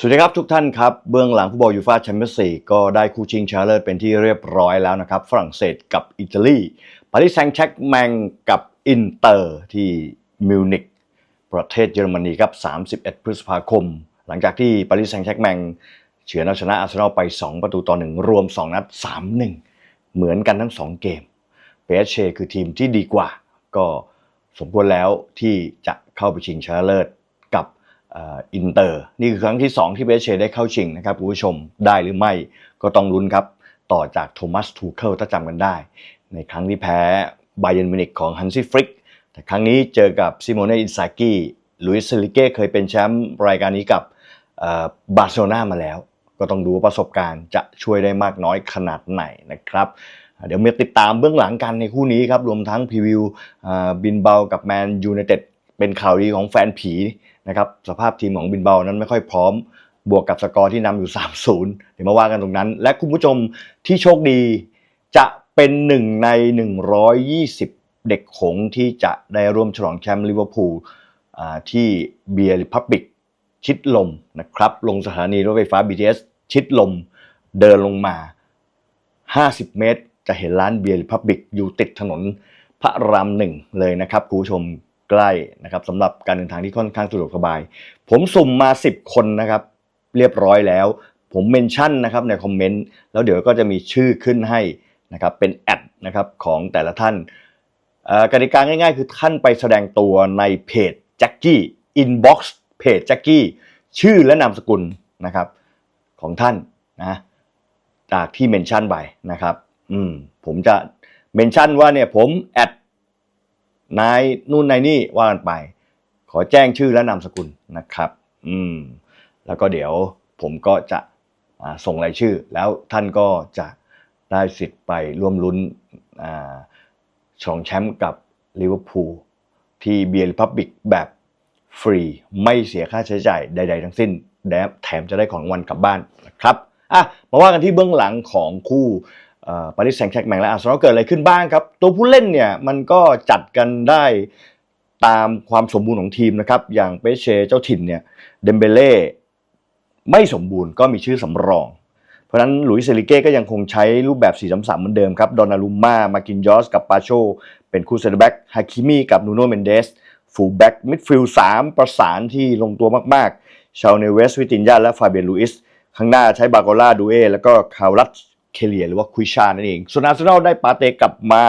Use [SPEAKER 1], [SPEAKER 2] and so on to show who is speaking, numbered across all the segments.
[SPEAKER 1] สวัสดีครับทุกท่านครับ เบื้องหลังฟุตบอลยูฟ่าแชมเปี้ยนส์ลีกก็ได้คู่ชิงชนะเลิศเป็นที่เรียบร้อยแล้วนะครับ ฝรั่งเศสกับอิตาลีปารีสแซงต์แชร์กแมงกับอินเตอร์ที่มิวนิกประเทศเยอรมนีครับ 31 พฤษภาคม หลังจากที่ปารีสแซงต์แชร์กแมงเฉือนเอาชนะอาร์เซนอลไป 2 ประตูต่อ 1 รวม 2 นัด 3-1 เหมือนกันทั้ง 2 เกมเปเชคือทีมที่ดีกว่า ก็สมควรแล้วที่จะเข้าไปชิงชนะเลิศ อินเตอร์ นี่คือครั้งที่ 2 ที่เบสเชได้เข้าชิงนะครับคุณผู้ชมได้หรือไม่ก็ต้องลุ้นครับ ต่อจากโทมัสทูเคิลถ้าจำกันได้ ในครั้งที่แพ้ไบเย r n มินิกของฮันซี่ฟริกแต่ครั้งนี้เจอกับซิโมเนอินซากิลุยส์เซลิเก้เคยเป็นแชมป์รายการนี้กับบาร์เซโลนามาแล้ว ก็ต้องดูว่าประสบการณ์จะช่วยได้มากน้อยขนาดไหนนะครับ เดี๋ยวมาติดตามเบื้องหลังกันในคู่นี้ครับ รวมทั้งพรีวิวบินเบากับแมนยูไนเต็ดเป็นข่าวดีของแฟนผี นะครับสภาพทีมของบินเบานั้นไม่ค่อยพร้อม บวกกับสกอร์ที่นำอยู่ 3-0 เดี๋ยวมาว่ากันตรงนั้น และคุณผู้ชมที่โชคดีจะเป็นหนึ่งใน 120 เด็กหงที่จะได้ร่วมฉลองแชมป์ลิเวอร์พูลที่เบียร์ริพับบิกชิดลมนะครับ ลงสถานีรถไฟฟ้า BTS ชิดลมเดินลงมา 50 เมตร จะเห็นร้านเบียร์ริพับบิกอยู่ติดถนนพระรามหนึ่งเลยนะครับคุณผู้ชม ใกล้นะครับสำหรับการเดินทางที่ค่อนข้างสะดวกสบาย ผมสุ่มมา 10 คนนะครับ เรียบร้อยแล้ว ผมเมนชั่นนะครับในคอมเมนต์แล้วเดี๋ยวก็จะมีชื่อขึ้นให้นะครับเป็นแอดนะครับของแต่ละท่านกติกาง่ายๆ คือท่านไปแสดงตัวในเพจแจ็คกี้อินบ็อกซ์เพจแจ็คกี้ชื่อและนามสกุลนะครับของท่านนะจากที่เมนชั่นไปนะครับอืมผมจะเมนชั่นว่าเนี่ยผมแอด นายนู่นนายนี่ว่ากันไป ขอแจ้งชื่อและนามสกุลนะครับ อืม แล้วก็เดี๋ยวผมก็จะส่งรายชื่อ แล้วท่านก็จะได้สิทธิ์ไปร่วมลุ้นอชองแชมป์กับลิเวอร์พูลที่เบียร์พับบิกแบบฟรีไม่เสียค่าใช้จ่ายใด ๆ ทั้งสิ้นแถมจะได้ของวัลกลับบ้านนะครับอะมาว่ากันที่เบื้องหลังของคู่ ปารีสแซงต์แชร์กแมงและอาร์เซนอลเกิดอะไรขึ้นบ้างครับ ตัวผู้เล่นเนี่ยมันก็จัดกันได้ตามความสมบูรณ์ของทีมนะครับ อย่างเปเชเจ้าถิ่นเนี่ยเดมเบเล่ไม่สมบูรณ์ก็มีชื่อสำรอง เพราะนั้นหลุยส์เซลิเก้ก็ยังคงใช้รูปแบบ 4-3-3 เหมือนเดิมครับ ดอนารุมม่ามากินยอสกับปาโช เป็นคู่เซนเตอร์แบ็กฮาคิมีกับนูโนเมนเดสฟูลแบ็กมิดฟิลด์สามประสานที่ลงตัวมากๆชาวเนเวสวิตินยาและฟาเบียนลูอิสข้างหน้าใช้บาโกล่าดูเอแล้วก็คารัต เคเลียหรือว่าคุยชานั่นเอง ส่วนอาร์เซนอลได้ปาเตกลับมา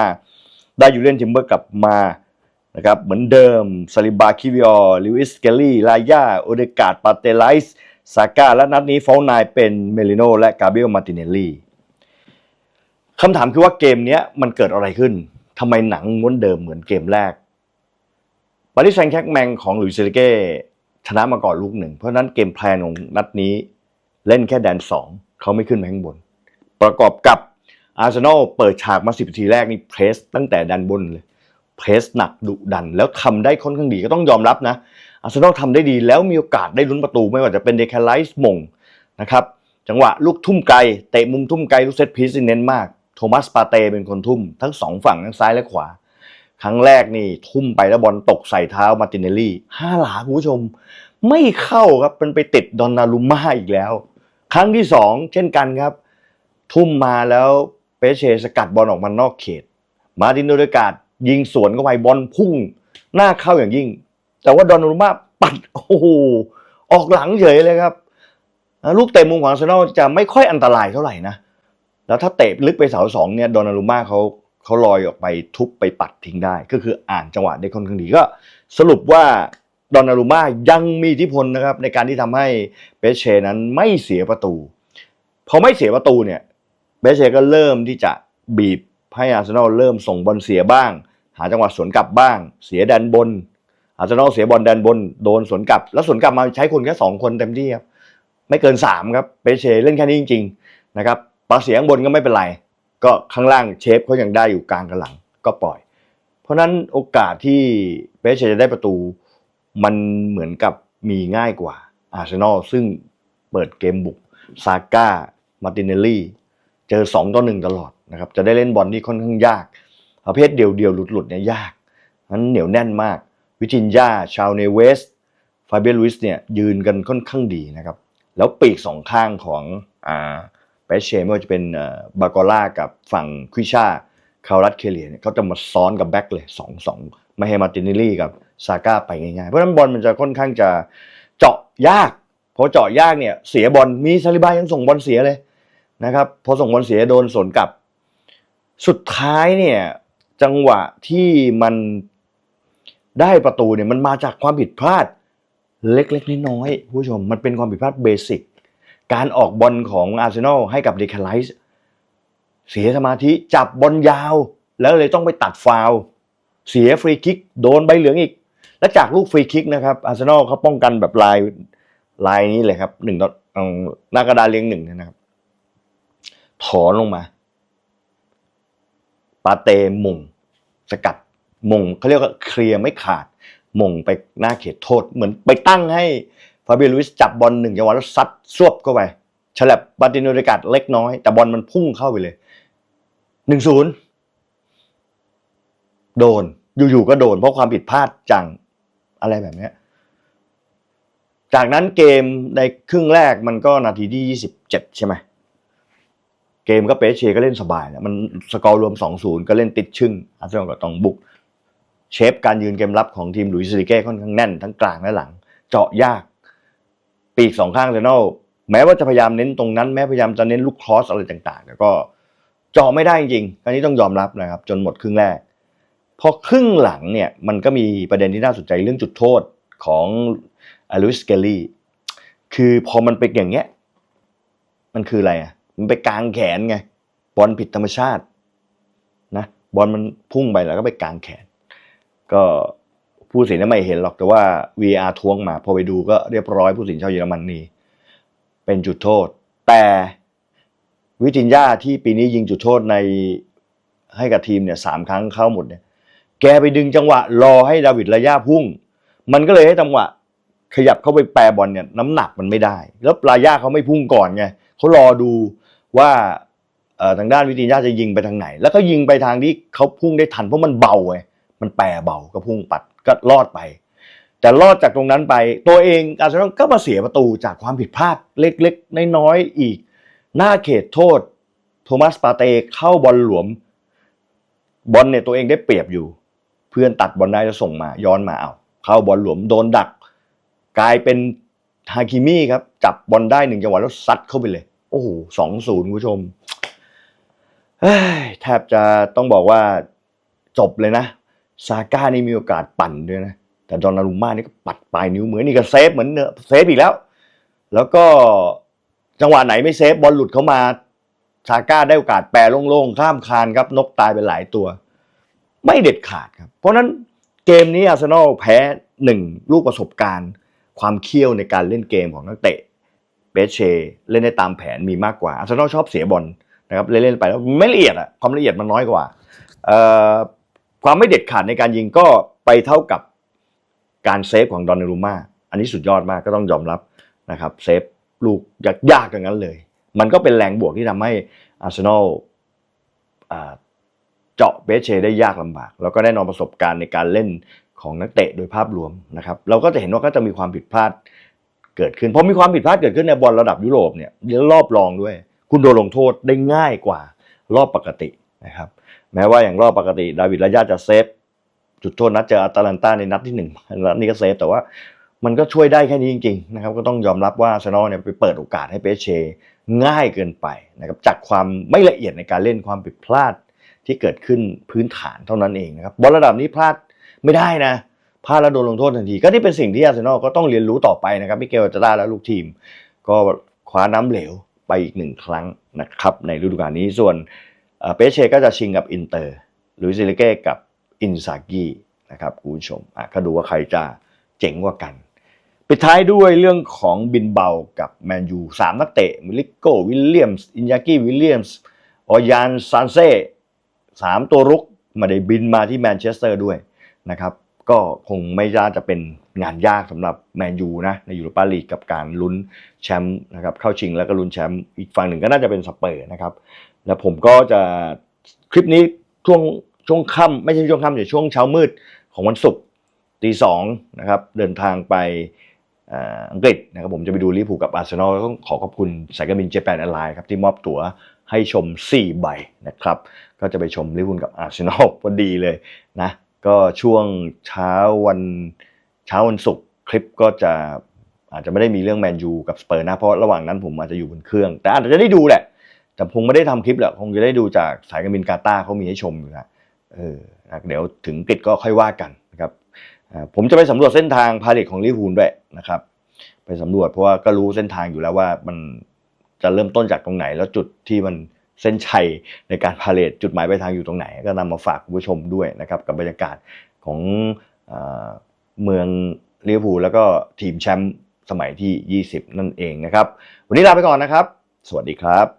[SPEAKER 1] ได้ยูเลียนทิมเบอร์กลับมานะครับเหมือนเดิมซาลิบาคิวิออลิวิสเกลลี่ลายาโอเดกาดปาเตไลส์ซาก้าและนัดนี้ฟอลนายเป็นเมลิโนและกาเบรียลมาติเนลลี่คำถามคือว่าเกมนี้มันเกิดอะไรขึ้นทำไมหนังม้วนเดิมเหมือนเกมแรกปาริสแซงต์แชร์กแมงของหลุยส์เซลิเก้ชนะมาก่อนลูกหนึ่ง เพราะฉะนั้นเกมแพลนของนัดนี้เล่นแค่แดนสองเขาไม่ขึ้นไปข้างบน ประกอบกับอาร์เซนอลเปิดฉากมาสิบนาทีแรกนี่เพรสตั้งแต่ดันบนเลยเพรสหนักดุดัน แล้วทำได้ค่อนข้างดีก็ต้องยอมรับนะอาร์เซนอลทำได้ดีแล้วมีโอกาสได้ลุ้นประตูไม่ว่าจะเป็นเดคาไลส์มงนะครับจังหวะลูกทุ่มไกลเตะมุมทุ่มไกลลูกเซตพีซี่เน้นมากโทมัสปาเต้เป็นคนทุ่ม ทั้งสองฝั่งทั้งซ้ายและขวา ครั้งแรกนี่ทุ่มไปแล้วบอลตกใส่เท้ามาร์ตินเนลลี่ห้าหลาคุณผู้ชม ไม่เข้าครับมันไปติดดอนนารุมม่าอีกแล้ว ครั้งที่สองเช่นกันครับ ทุ่มมาแล้วเปเชสกัดบอลออกมานอกเขต มาร์ตินโดเดกาดยิงสวนเข้าไปบอลพุ่ง หน้าเข้าอย่างยิ่ง แต่ว่าดอนนารุมาปัดโอ้โหออกหลังเฉยเลยครับลูกเตะมุมของอาร์เซนอลจะไม่ค่อยอันตรายเท่าไหร่นะ แล้วถ้าเตะลึกไปเสาสองเนี่ยดอนนารุมาเขาเขาลอยออกไปทุบไปปัดทิ้งได้ ก็คืออ่านจังหวะได้ค่อนข้างดีก็ สรุปว่าดอนนารุมายังมีอิทธิพลนะครับในการที่ทำให้เปเชนั้นไม่เสียประตู พอไม่เสียประตูเนี่ย เปเชก็เริ่มที่จะบีบให้อาร์เซนอลเริ่มส่งบอลเสียบ้าง หาจังหวะสวนกลับบ้าง เสียแดนบน อาร์เซนอลเสียบอลแดนบน โดนสวนกลับ แล้วสวนกลับมาใช้คนแค่สองคนเต็มที่ครับไม่เกินสามครับเปเชเล่นแค่นี้จริงๆนะครับปาเสียงบนก็ไม่เป็นไร ก็ข้างล่างเชฟเขายังได้อยู่กลางกับหลังก็ปล่อย เพราะนั้นโอกาสที่เปเชจะได้ประตูมันเหมือนกับมีง่ายกว่าอาร์เซนอลซึ่งเปิดเกมบุกซาก้ามาร์ตินเนลลี่ เจอ2ต่อ1ตลอดนะครับจะได้เล่นบอลที่ค่อนข้างยาก ประเภทเดียวเดียวๆหลุดหลุดๆเนี่ยยากนั้นเหนียวแน่นมาก วิจินยาชาวเนเวสฟาเบียลุส์เนี่ยยืนกันค่อนข้างดีนะครับ แล้วปีกสองข้างของอ่าเปเช่ไม่ว่าจะเป็นบากอล่ากับฝั่งควิชาคารัตเคเลียเนี่ยเขาจะมาซ้อนกับแบ็คเลยสองสองไม่ให้มาร์ตินเนลลี่กับซาก้าไปง่ายๆ เพราะฉะนั้นบอลมันจะค่อนข้างจะเจาะยากพอเจาะยากเนี่ยเสียบอลมีซาลิบายังส่งบอลเสียเลย นะครับพอส่งบอลเสียโดนสวนกลับ สุดท้ายเนี่ย จังหวะที่มันได้ประตูเนี่ยมันมาจากความผิดพลาด เล็กๆน้อยๆผู้ชมมันเป็นความผิดพลาดเบสิกการออกบอลของอาร์เซนอลให้กับเดคาไลส์เสียสมาธิจับบอลยาว แล้วเลยต้องไปตัดฟาวเสียฟรีคิก โดนใบเหลืองอีก และจากลูกฟรีคิกนะครับอาร์เซนอลเขาป้องกันแบบลายลายนี้เลยครับหนึ่งต่อเอาหน้ากระดานเลี้ยงหนึ่งนะครับ ถอนลงมา ปาเตมงสกัดมงเขาเรียกว่าเคลียร์ไม่ขาดมงไปหน้าเขตโทษ เหมือนไปตั้งให้ฟาเบียลุสจับบอลหนึ่งจังหวะแล้วซัดซวบเข้าไปฉลับบาติโนเดกาดเล็กน้อย แต่บอลมันพุ่งเข้าไปเลยหนึ่งศูนย์โดน อยู่ๆก็โดน เพราะความผิดพลาดจังอะไรแบบนี้จากนั้นเกมในครึ่งแรกมันก็นาทีที่ยี่สิบเจ็ดใช่ไหม เกมก็เปเชก็เล่นสบายนะมันสกอร์รวม 2-0 ก็เล่นติดชึ่งอาร์เซนอลก็ต้องบุก เชฟการยืนเกมรับของทีมหลุยส์ซิลิเก้ค่อนข้างแน่นทั้งกลางและหลัง เจาะยาก ปีกสองข้างอาร์เซนอลแม้ว่าจะพยายามเน้นตรงนั้น แม้พยายามจะเน้นลูกครอสอะไรต่างๆแต่ก็เจาะไม่ได้จริงๆอันนี้ต้องยอมรับนะครับ จนหมดครึ่งแรก พอครึ่งหลังเนี่ยมันก็มีประเด็นที่น่าสนใจเรื่องจุดโทษของอลุสเกลลี่คือพอมันเป็นอย่างเงี้ยมันคืออะไรอะ มันไปกลางแขนไง บอลผิดธรรมชาตินะบอลมันพุ่งไปแล้วก็ไปกลางแขน ก็ผู้สินไม่เห็นหรอกแต่ว่า VR ทวงมา พอไปดูก็เรียบร้อยผู้สินชาวเยอรมนนีเป็นจุดโทษ แต่วิจินยาที่ปีนี้ยิงจุดโทษในให้กับทีมเนี่ยสามครั้งเข้าหมดเนี่ย แกไปดึงจังหวะ รอให้ดาวิดระยะพุ่ง มันก็เลยให้จังหวะ ขยับเข้าไปแปรบอลเนี่ยน้ำหนักมันไม่ได้ แล้วลายาเขาไม่พุ่งก่อนไง เขารอดูว่าทางด้านวิติญาจะยิงไปทางไหน แล้วก็ยิงไปทางที่เขาพุ่งได้ทันเพราะมันเบาไงมันแปรเบาก็พุ่งปัดก็รอดไป แต่รอดจากตรงนั้นไป ตัวเองอาร์เซนอลก็มาเสียประตูจากความผิดพลาดเล็กๆน้อยๆอีก หน้าเขตโทษ โทมัสปาเตเข้าบอลหลวมบอลเนี่ยตัวเองได้เปรียบอยู่ เพื่อนตัดบอลได้จะส่งมาย้อนมาเอาเข้าบอลหลวมโดนดัก กลายเป็นฮาคิมี่ครับจับบอลได้หนึ่งจังหวะแล้วซัดเข้าไปเลย โอ้โหสองศูนย์คุณผู้ชมเฮ้ยแทบจะต้องบอกว่าจบเลยนะ ซาก้านี่มีโอกาสปั่นด้วยนะ แต่ดอนนารุม่านี่ก็ปัดปลายนิ้วเหมือนนี่ก็เซฟเหมือนเนอะเซฟอีกแล้ว แล้วก็จังหวะไหนไม่เซฟบอลหลุดเข้ามา ซาก้าได้โอกาสแปรโล่งๆข้ามคานครับ นกตายไปหลายตัว ไม่เด็ดขาดครับ เพราะนั้นเกมนี้อาร์เซนอลแพ้หนึ่งลูกประสบการณ์ ความเคี่ยวในการเล่นเกมของนักเตะ เบสเชเล่นได้ตามแผนมีมากกว่าอาร์เซนอลชอบเสียบอลนะครับเล่นๆไปแล้วไม่ละเอียดอะความละเอียดมันน้อยกว่าความไม่เด็ดขาดในการยิงก็ไปเท่ากับการเซฟของดอนนรูมาอันนี้สุดยอดมากก็ต้องยอมรับนะครับเซฟลูกยากๆอย่างนั้นเลย มันก็เป็นแรงบวกที่ทำให้อาร์เซนอลเจาะเบสเชได้ยากลำบาก แล้วก็แน่นอนประสบการณ์ในการเล่นของนักเตะโดยภาพรวมนะครับ เราก็จะเห็นว่าก็จะมีความผิดพลาด เกิดขึ้นพอมีความผิดพลาดเกิดขึ้นในบอลระดับยุโรปเนี่ยรอบรองด้วย คุณโดนลงโทษได้ง่ายกว่ารอบปกตินะครับ แม้ว่าอย่างรอบปกติ ดาวิดระยะจะเซฟจุดโทษนัดเจออาตาลันตาในนัดที่หนึ่งนัดนี้ก็เซฟแต่ว่ามันก็ช่วยได้แค่นี้จริงๆนะครับก็ต้องยอมรับว่าอาร์เซนอลเนี่ยไปเปิดโอกาสให้เปเชง่ายเกินไปนะครับจากความไม่ละเอียดในการเล่นความผิดพลาดที่เกิดขึ้นพื้นฐานเท่านั้นเองนะครับบอลระดับนี้พลาดไม่ได้นะ พลาดแล้วโดนลงโทษทันที ก็นี่เป็นสิ่งที่อาร์เซนอลก็ต้องเรียนรู้ต่อไปนะครับมิเกลอาร์เตตาและลูกทีม ก็คว้าน้ำเหลวไปอีกหนึ่งครั้งนะครับในฤดูกาลนี้ส่วนเปเช่ก็จะชิงกับอินเตอร์หรือซิลิเก้กับอินซากินะครับคุณผู้ชมอะก็ดูว่าใครจะเจ๋งกว่ากันปิดท้ายด้วยเรื่องของบินเบากับแมนยูสามนักเตะมิลิโกวิลเลียมส์อินยากิวิลเลียมส์ออยานซานเซ่สามตัวรุกมาได้บินมาที่แมนเชสเตอร์ด้วยนะครับ ก็คงไม่น่าจะเป็นงานยากสำหรับแมนยูนะในยูโรปาลีกกับการลุ้นแชมป์นะครับเข้าชิงแล้วก็ลุ้นแชมป์อีกฝั่งหนึ่งก็น่าจะเป็นสเปอร์นะครับ แล้วผมก็จะคลิปนี้ช่วงช่วงค่ำไม่ใช่ช่วงค่ำแต่ช่วงเช้ามืดของวันศุกร์ตีสองนะครับเดินทางไปอังกฤษนะครับผมจะไปดูลิเวอร์พูลกับอาร์เซนอลต้องขอขอบคุณสายการบินเจแปนแอร์ไลน์ครับที่มอบตั๋วให้ชม 4 ใบนะครับ ก็จะไปชมลิเวอร์พูลกับอาร์เซนอลพอดีเลยนะ ก็ช่วงเช้าวันเช้าวันศุกร์คลิปก็จะอาจจะไม่ได้มีเรื่องแมนยูกับสเปอร์นะเพราะระหว่างนั้นผมอาจจะอยู่บนเครื่อง แต่อาจจะได้ดูแหละ แต่คงไม่ได้ทำคลิปแหละคงจะได้ดูจากสายการบินกาตาร์เขามีให้ชมอยู่นะเออนะเดี๋ยวถึงกฤษก็ค่อยว่ากันนะครับผมจะไปสำรวจเส้นทางพาเลทของลิเวอร์พูลด้วยนะครับ ไปสำรวจเพราะว่าก็รู้เส้นทางอยู่แล้วว่ามันจะเริ่มต้นจากตรงไหนแล้วจุดที่มัน เส้นชัยในการพาเลทจุดหมายปลายทางอยู่ตรงไหน ก็นำมาฝากคุณผู้ชมด้วยนะครับกับบรรยากาศของอเมืองลิเวอร์พูลแล้วก็ทีมแชมป์สมัยที่ 20 นั่นเองนะครับ วันนี้ลาไปก่อนนะครับ สวัสดีครับ